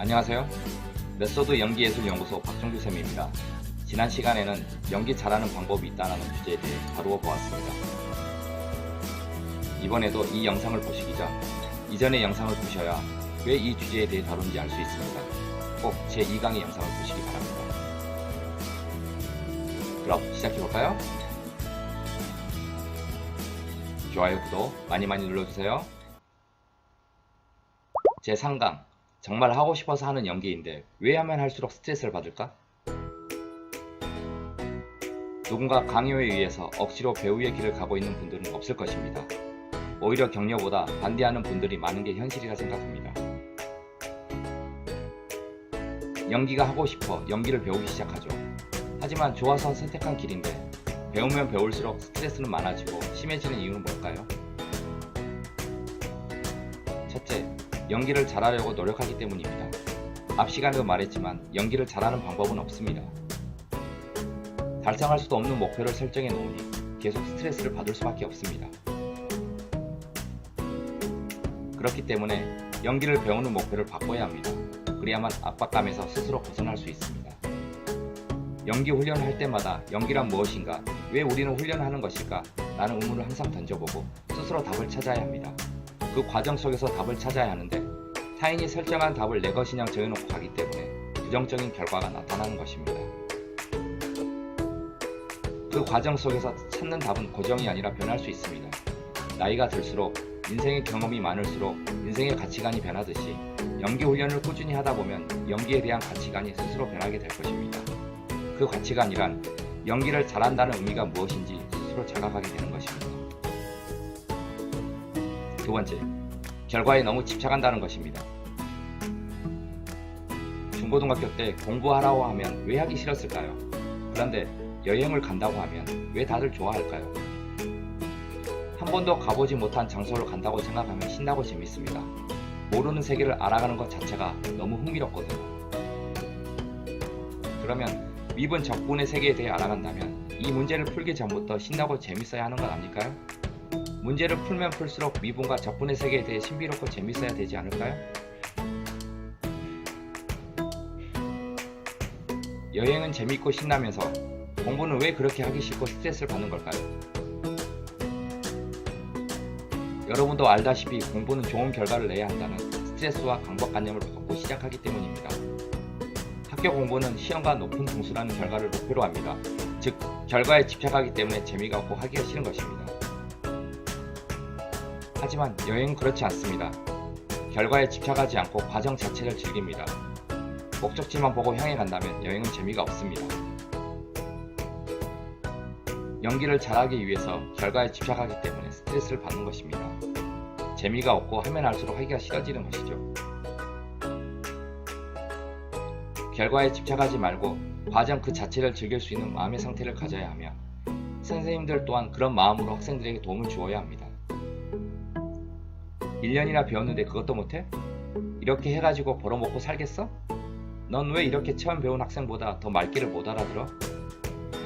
안녕하세요. 메소드 연기예술연구소 박종규 쌤입니다. 지난 시간에는 연기 잘하는 방법이 있다는 주제에 대해 다루어 보았습니다. 이번에도 이 영상을 보시기 전 이전의 영상을 보셔야 왜 이 주제에 대해 다룬지 알 수 있습니다. 꼭 제 2강의 영상을 보시기 바랍니다. 그럼 시작해볼까요? 좋아요, 구독 많이 많이 눌러주세요. 제 3강 정말 하고 싶어서 하는 연기인데 왜 하면 할수록 스트레스를 받을까? 누군가 강요에 의해서 억지로 배우의 길을 가고 있는 분들은 없을 것입니다. 오히려 격려보다 반대하는 분들이 많은 게 현실이라 생각합니다. 연기가 하고 싶어 연기를 배우기 시작하죠. 하지만 좋아서 선택한 길인데 배우면 배울수록 스트레스는 많아지고 심해지는 이유는 뭘까요? 연기를 잘하려고 노력하기 때문입니다. 앞 시간에도 말했지만 연기를 잘하는 방법은 없습니다. 달성할 수도 없는 목표를 설정해 놓으니 계속 스트레스를 받을 수밖에 없습니다. 그렇기 때문에 연기를 배우는 목표를 바꿔야 합니다. 그래야만 압박감에서 스스로 벗어날 수 있습니다. 연기 훈련을 할 때마다 연기란 무엇인가, 왜 우리는 훈련을 하는 것일까? 라는 의문을 항상 던져보고 스스로 답을 찾아야 합니다. 그 과정 속에서 답을 찾아야 하는데 타인이 설정한 답을 내 것이냐 정해놓고 가기 때문에 부정적인 결과가 나타나는 것입니다. 그 과정 속에서 찾는 답은 고정이 아니라 변할 수 있습니다. 나이가 들수록 인생의 경험이 많을수록 인생의 가치관이 변하듯이 연기 훈련을 꾸준히 하다 보면 연기에 대한 가치관이 스스로 변하게 될 것입니다. 그 가치관이란 연기를 잘한다는 의미가 무엇인지 스스로 자각하게 되는 것입니다. 두 번째, 결과에 너무 집착한다는 것입니다. 중고등학교 때 공부하라고 하면 왜 하기 싫었을까요? 그런데 여행을 간다고 하면 왜 다들 좋아할까요? 한 번도 가보지 못한 장소를 간다고 생각하면 신나고 재밌습니다. 모르는 세계를 알아가는 것 자체가 너무 흥미롭거든요. 그러면 미분 적분의 세계에 대해 알아간다면 이 문제를 풀기 전부터 신나고 재밌어야 하는 것 아닐까요? 문제를 풀면 풀수록 미분과 적분의 세계에 대해 신비롭고 재밌어야 되지 않을까요? 여행은 재밌고 신나면서 공부는 왜 그렇게 하기 싫고 스트레스를 받는 걸까요? 여러분도 알다시피 공부는 좋은 결과를 내야 한다는 스트레스와 강박관념을 갖고 시작하기 때문입니다. 학교 공부는 시험과 높은 등수라는 결과를 목표로 합니다. 즉, 결과에 집착하기 때문에 재미가 없고 하기가 싫은 것입니다. 하지만 여행은 그렇지 않습니다. 결과에 집착하지 않고 과정 자체를 즐깁니다. 목적지만 보고 향해 간다면 여행은 재미가 없습니다. 연기를 잘하기 위해서 결과에 집착하기 때문에 스트레스를 받는 것입니다. 재미가 없고 하면 할수록 하기가 싫어지는 것이죠. 결과에 집착하지 말고 과정 그 자체를 즐길 수 있는 마음의 상태를 가져야 하며 선생님들 또한 그런 마음으로 학생들에게 도움을 주어야 합니다. 1년이나 배웠는데 그것도 못해? 이렇게 해가지고 벌어먹고 살겠어? 넌 왜 이렇게 처음 배운 학생보다 더 말귀를 못 알아들어?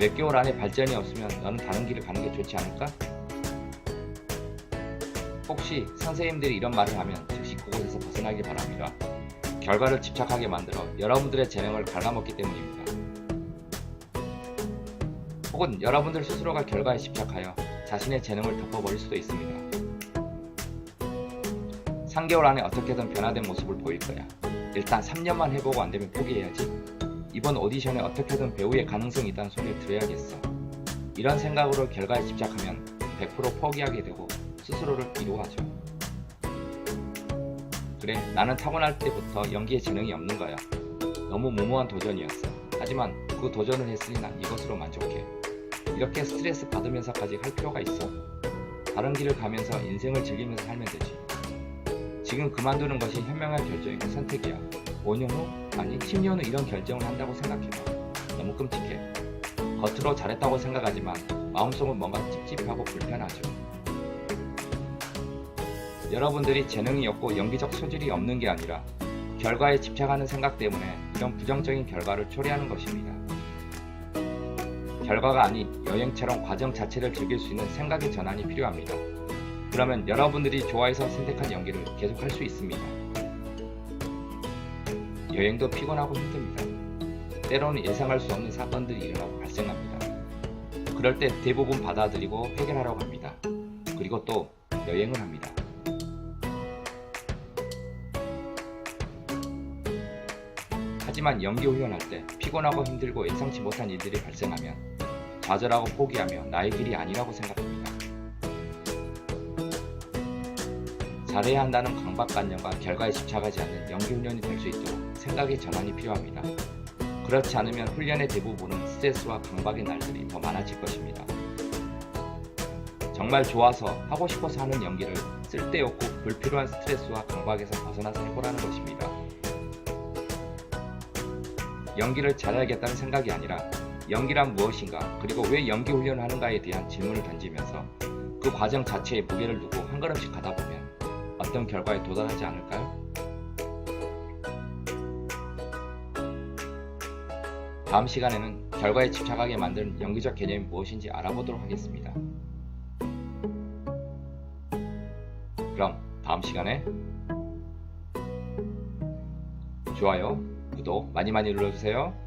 몇 개월 안에 발전이 없으면 너는 다른 길을 가는 게 좋지 않을까? 혹시 선생님들이 이런 말을 하면 즉시 그곳에서 벗어나길 바랍니다. 결과를 집착하게 만들어 여러분들의 재능을 갉아먹기 때문입니다. 혹은 여러분들 스스로가 결과에 집착하여 자신의 재능을 덮어버릴 수도 있습니다. 3개월 안에 어떻게든 변화된 모습을 보일 거야. 일단 3년만 해보고 안 되면 포기해야지. 이번 오디션에 어떻게든 배우의 가능성이 있다는 소리를 들어야겠어. 이런 생각으로 결과에 집착하면 100% 포기하게 되고 스스로를 비호하죠. 그래, 나는 타고날 때부터 연기에 재능이 없는 거야. 너무 무모한 도전이었어. 하지만 그 도전을 했으니 난 이것으로 만족해. 이렇게 스트레스 받으면서까지 할 필요가 있어? 다른 길을 가면서 인생을 즐기면서 살면 되지. 지금 그만두는 것이 현명한 결정이고 선택이야. 5년 후? 아니 10년 후 이런 결정을 한다고 생각해봐. 너무 끔찍해. 겉으로 잘했다고 생각하지만 마음속은 뭔가 찝찝하고 불편하죠. 여러분들이 재능이 없고 연기적 소질이 없는 게 아니라 결과에 집착하는 생각 때문에 이런 부정적인 결과를 초래하는 것입니다. 결과가 아닌 여행처럼 과정 자체를 즐길 수 있는 생각의 전환이 필요합니다. 그러면 여러분들이 좋아해서 선택한 연기를 계속 할 수 있습니다. 여행도 피곤하고 힘듭니다. 때로는 예상할 수 없는 사건들이 일어나고 발생합니다. 그럴 때 대부분 받아들이고 해결하려고 합니다. 그리고 또 여행을 합니다. 하지만 연기 훈련할 때 피곤하고 힘들고 예상치 못한 일들이 발생하면 좌절하고 포기하며 나의 길이 아니라고 생각합니다. 잘해야 한다는 강박관념과 결과에 집착하지 않는 연기 훈련이 될 수 있도록 생각의 전환이 필요합니다. 그렇지 않으면 훈련의 대부분은 스트레스와 강박의 날들이 더 많아질 것입니다. 정말 좋아서 하고 싶어서 하는 연기를 쓸데없고 불필요한 스트레스와 강박에서 벗어나서 해보라는 것입니다. 연기를 잘해야겠다는 생각이 아니라 연기란 무엇인가 그리고 왜 연기 훈련을 하는가에 대한 질문을 던지면서 그 과정 자체에 무게를 두고 한 걸음씩 가다 보면 어떤 결과에 도달하지 않을까요? 다음 시간에는 결과에 집착하게 만드는 연기적 개념이 무엇인지 알아보도록 하겠습니다. 그럼 다음 시간에 좋아요, 구독 많이 많이 눌러주세요.